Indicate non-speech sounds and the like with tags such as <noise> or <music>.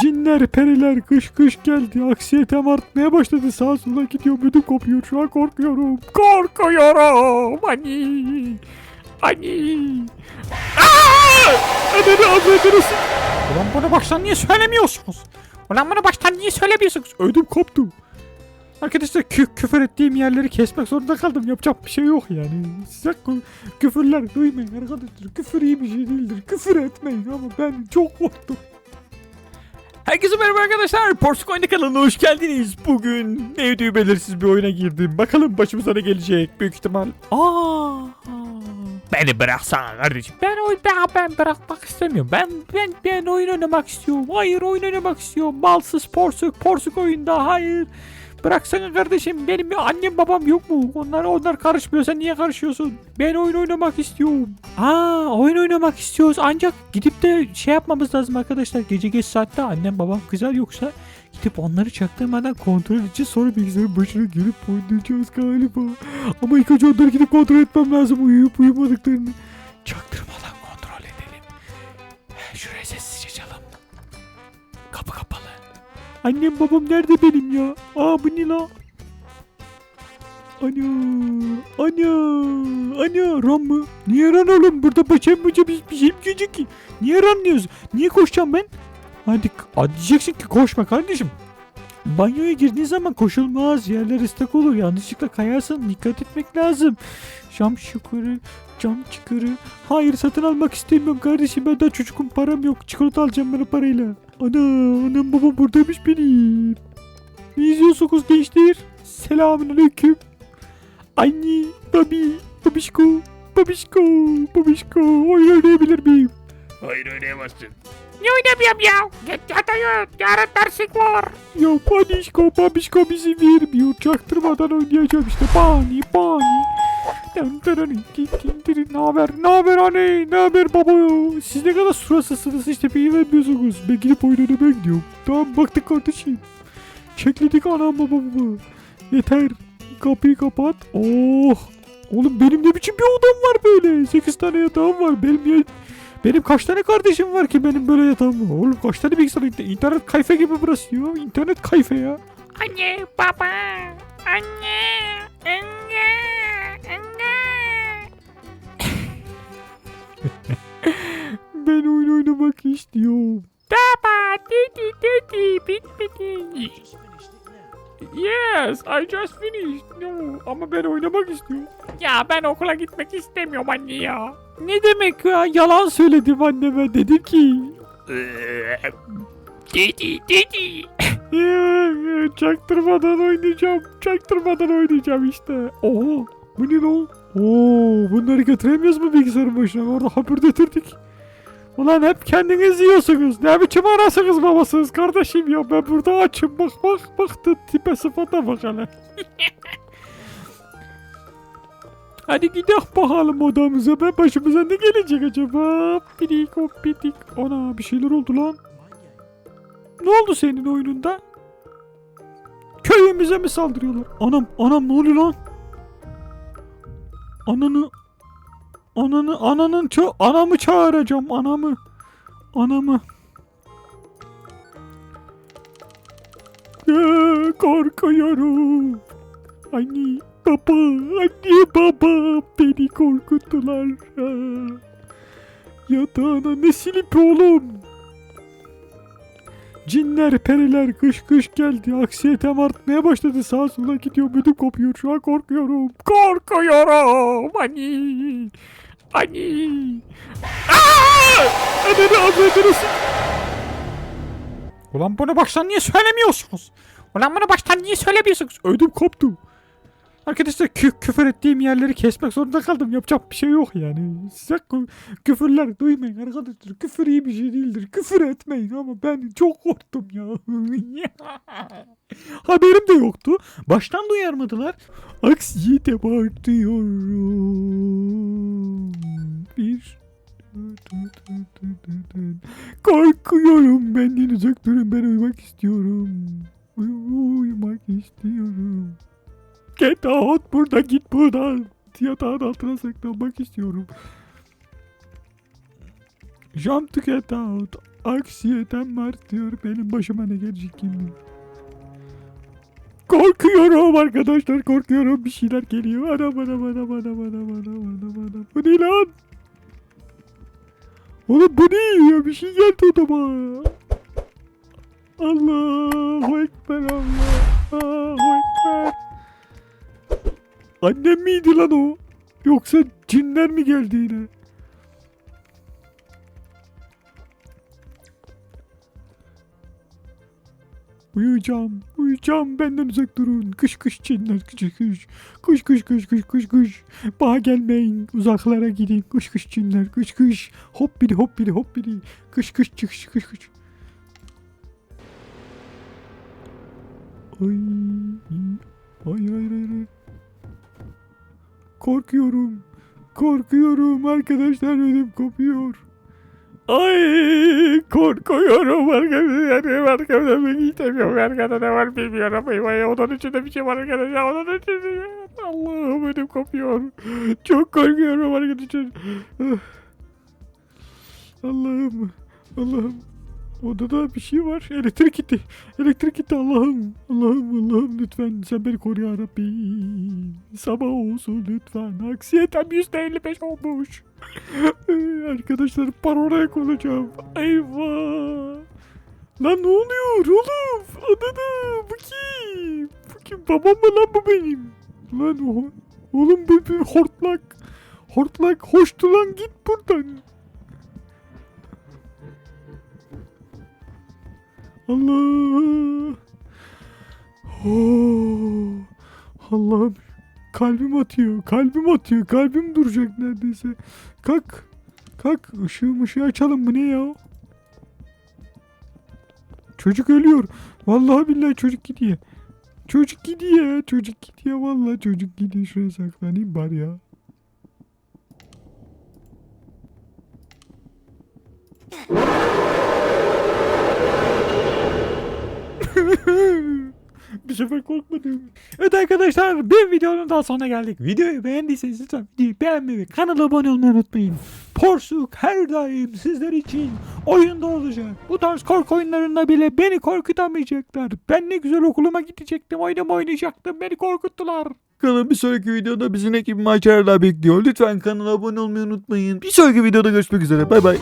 Cinler, periler, kış kış geldi. Aksiyetem artmaya başladı. Sağa sola gidiyor. Ödüm kopuyor. Şu an korkuyorum. Korkuyorum. Ani. Ani. Ananı avradınız. Ulan bunu baştan niye söylemiyorsunuz? Ulan bunu baştan niye söylemiyorsunuz? Ödüm koptu. Arkadaşlar kü- küfür ettiğim yerleri kesmek zorunda kaldım. Yapacak bir şey yok yani. Size kü- küfürler duymayın arkadaşlar. Küfür iyi bir şey değildir. Küfür etmeyin ama ben çok korktum. Herkese merhaba arkadaşlar. Porsukoy'un kanalına hoş geldiniz. Bugün ne ödüğü belirsiz bir oyuna girdim. Bakalım başımıza ne gelecek. Büyük ihtimal. Aa. Beni bıraksana kardeşim. Ben oy ben, ben bırakmak istemiyorum. Ben ben ben oyun oynamak istiyorum. Hayır oyun oynamak istiyorum. Balsız porsuk porsuk oyunda. Hayır. Bıraksana kardeşim. Benim bir annem babam yok mu? Onlar onlar karışmıyor. Sen niye karışıyorsun? Ben oyun oynamak istiyorum. Aa oyun oynamak istiyoruz. Ancak gidip de şey yapmamız lazım arkadaşlar. Gece geç saatte annem babam kızar yoksa gidip onları çaktırmadan kontrol edeceğiz. Sonra bilgisayarın başına gelip oynayacağız galiba. Ama ilk önce onları gidip kontrol etmem lazım. Uyuyup uyumadıklarını. Çaktırmadan kontrol edelim. Şuraya sessizce çalalım. Kapı kapalı. Annem babam nerede benim ya? Aa bu ne la? Ana, ana, ana ran mı? Niye ran oğlum? Burada başım bıca bir, bir şey mi gelecek ki? Niye ran diyorsun? Niye koşacağım ben? Hadi, hadi diyeceksin ki koşma kardeşim. Banyoya girdiğin zaman koşulmaz. Yerler ıslak olur. Yanlışlıkla kayarsan dikkat etmek lazım. Cam şukarı, cam çıkarı. Hayır satın almak istemiyorum kardeşim. Ben daha çocukum param yok. Çikolata alacağım ben o parayla. Ana annem babam buradaymış benim. Ne izliyorsunuz gençler? Selamün aleyküm. Anne, babi, babişko, babişko, babişko. Oyun oynayabilir miyim? Hayır oynayamazsın. Ne oynamıyorum ya? Git yatayım. Yarın dersin var. Ya panişko, babişko bizi vermiyor. Çaktırmadan oynayacağım işte. Bani, bani. Ne haber? Ne haber anne? Ne haber baba? Siz ne kadar suratsızsınız işte beni vermiyorsunuz. Ben gidip oyun oynamaya gidiyorum. Tamam baktık kardeşim. Çekledik anam babamı. Yeter. Kapıyı kapat. Oh. Oğlum benim ne biçim bir odam var böyle? 8 tane yatağım var. Benim ya- benim kaç tane kardeşim var ki benim böyle yatağım var? Oğlum kaç tane bilgisayar internet, internet kayfe gibi burası ya. İnternet kayfe ya. Anne, baba. Anne, anne. Ben oyun oynamak istiyorum. Baba, dedi, dedi, bitmedi. Yes, I just finished. No, ama ben oynamak istiyorum. Ya ben okula gitmek istemiyorum anne ya. Ne demek ya? Yalan söyledim anneme. Dedim ki. Dedi dedi. "Ee, Çaktırmadan oynayacağım. Çaktırmadan oynayacağım işte. Oho. Bu ne lan? Oo, bunları götüremiyoruz mu bilgisayarın başına? Orada hapırdatırdık. Ulan hep kendiniz yiyorsunuz. Ne biçim anasınız babasınız kardeşim ya. Ben burada açım. Bak bak bak da tipe sıfata bak hele. <laughs> Hadi gidelim bakalım odamıza. Ben başımıza ne gelecek acaba? Pidik hop pidik. Ana bir şeyler oldu lan. Ne oldu senin oyununda? Köyümüze mi saldırıyorlar? Anam anam ne oluyor lan? Ananı Ananı ananın ço anamı çağıracağım anamı. Anamı. Ee, korkuyorum. Anne baba anne baba beni korkuttular. Aa. Yatağına ne silip oğlum? Cinler, periler, kış kış geldi. Aksiyetem artmaya başladı. Sağa sola gidiyor. Ödüm kopuyor. Şu an korkuyorum. Korkuyorum. Ani. Ani. Aa! Ananı avradınız. Ulan bunu baştan niye söylemiyorsunuz? Ulan bunu baştan niye söylemiyorsunuz? Ödüm koptu. Arkadaşlar kü- küfür ettiğim yerleri kesmek zorunda kaldım. Yapacak bir şey yok yani. Size kü- küfürler duymayın arkadaşlar. Küfür iyi bir şey değildir. Küfür etmeyin ama ben çok korktum ya. <laughs> Haberim de yoktu. Baştan duyarmadılar. Aksiyete artıyorum. Bir Korkuyorum benden uzak durun ben uyumak istiyorum. Uy- uyumak istiyorum. Out burada git buradan. Yatağın altına saklanmak istiyorum. Jump to get out. Aksiyetem artıyor. Benim başıma ne gelecek bilir. Korkuyorum arkadaşlar korkuyorum bir şeyler geliyor. Anam anam anam anam anam anam anam anam. Bu ne lan? Oğlum bu ne ya bir şey geldi odama. Allahu Ekber Allah. Allahu Ekber. Annem miydi lan o? Yoksa cinler mi geldi yine? Uyuyacağım, uyuyacağım benden uzak durun. Kış kış cinler, kış kış. Kış kış kış kış kış kış. Bana gelmeyin, uzaklara gidin. Kış kış cinler, kış kış. Hop biri hop biri hop biri. Kış kış çıkış kış kış. Ay, ay ay ay ay. Korkuyorum. Korkuyorum arkadaşlar ödüm kopuyor. Ay korkuyorum arkadaşlar. Arkamda ben istemiyorum. Arkada ne var bilmiyorum. Ay, odanın içinde bir şey var arkadaşlar. Odanın içinde. Allah'ım ödüm kopuyor. Çok korkuyorum arkadaşlar. Ah. Allah'ım. Allah'ım. Odada bir şey var. Elektrik gitti. Elektrik gitti Allah'ım. Allah'ım Allah'ım lütfen sen beni koru ya Rabbi. Sabah olsun lütfen. Aksiyetem %55 olmuş. <laughs> Arkadaşlar paranoya olacağım. Eyvah. Lan ne oluyor oğlum? Ananı bu kim? Bu kim? Babam mı lan bu benim? Lan o, oğlum bu bir hortlak. Hortlak hoştu lan git buradan. Allah. Oh. Allah'ım kalbim atıyor. Kalbim atıyor. Kalbim duracak neredeyse. Kalk. Kalk. Işığı ışığı açalım. Bu ne ya? Çocuk ölüyor. Vallahi billahi çocuk gidiyor. Çocuk gidiyor. Çocuk gidiyor. Vallahi çocuk gidiyor. Şuraya saklanayım bari ya. Sefer korkmadım. Evet arkadaşlar bir videonun daha sonuna geldik. Videoyu beğendiyseniz lütfen videoyu beğenmeyi ve kanala abone olmayı unutmayın. Porsuk her daim sizler için oyunda olacak. Bu tarz korku oyunlarında bile beni korkutamayacaklar. Ben ne güzel okuluma gidecektim, oyunum oynayacaktım. Beni korkuttular. Bakalım bir sonraki videoda bizi ne gibi maceralar bekliyor. Lütfen kanala abone olmayı unutmayın. Bir sonraki videoda görüşmek üzere. Bay bay.